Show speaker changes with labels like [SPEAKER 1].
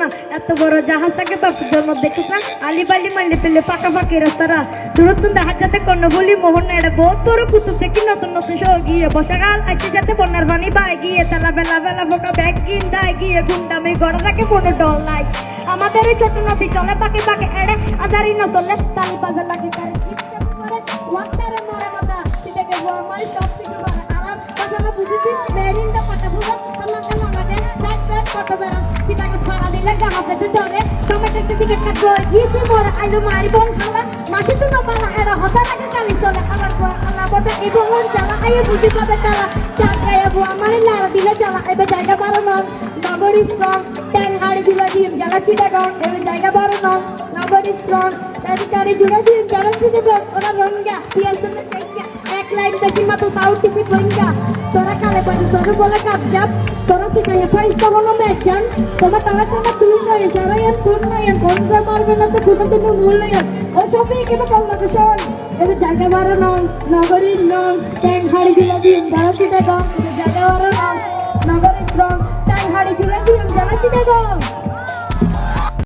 [SPEAKER 1] না এত বড় জাহাজটাকে বাপুর জন্য দেখে না। আলি বালি মারলে পেলে পাকাপাকি রাস্তারা দূরত্ব বড় কুতুব দেখি নতুন নতুন শো গিয়ে যাতে বন্যার গিয়ে। বেলা বেলা ব্যাগ কিন দায় গিয়ে। গুন্ডামি গড়াটাকে কোনো ডল নাই। আমাদের এই ছোট নদী চলে পাকে পাকে এড়ে। আদারি না চলে তালি বাজার লাগে তারে সিস্টেম মরে মাথা। সব থেকে দিলে গাহা পেতে ধরে টমেটো দিকে কাট করে গিয়েছে মরে আইলো মারি বন খালা। মাসি তো না পালা এরা হতা লাগে কালি চলে। আবার পর আল্লাহ বটে এই বহন জ্বালা। আইয়ে বুঝি পাবে তারা চার গায়ে বুয়া মানে লাড়া দিলে জ্বালা। এবার জায়গা বারো নন। নগরী স্ট্রং ট্যাং হাড়ি দিলে ডিম জ্বালা চিটা গং এবার জায়গা বারো নন। নগরী জুড়ে ওরা রঙ্গা পিয়ার মাতো তাও টিকিট বইঙ্গা তোরা কালে পারি সরু বলে কাপ যাব তোরা শিখাই ফাইস তো হলো মেজান তোমা তারা তোমা তুই নয় সারায়ন তুই নয় কন্দ্র মারবে না তো কোনো দিনও মূল্যায়ন ও সবই কিবা কল না শোন? এবার জায়গা বারো নন নগরীর নন ট্যাং হাড়ি দিলা দিন ভারতী দেখো জায়গা বারো নন নগরীর নন ট্যাং হাড়ি দিলা দিন জানাতি দেখো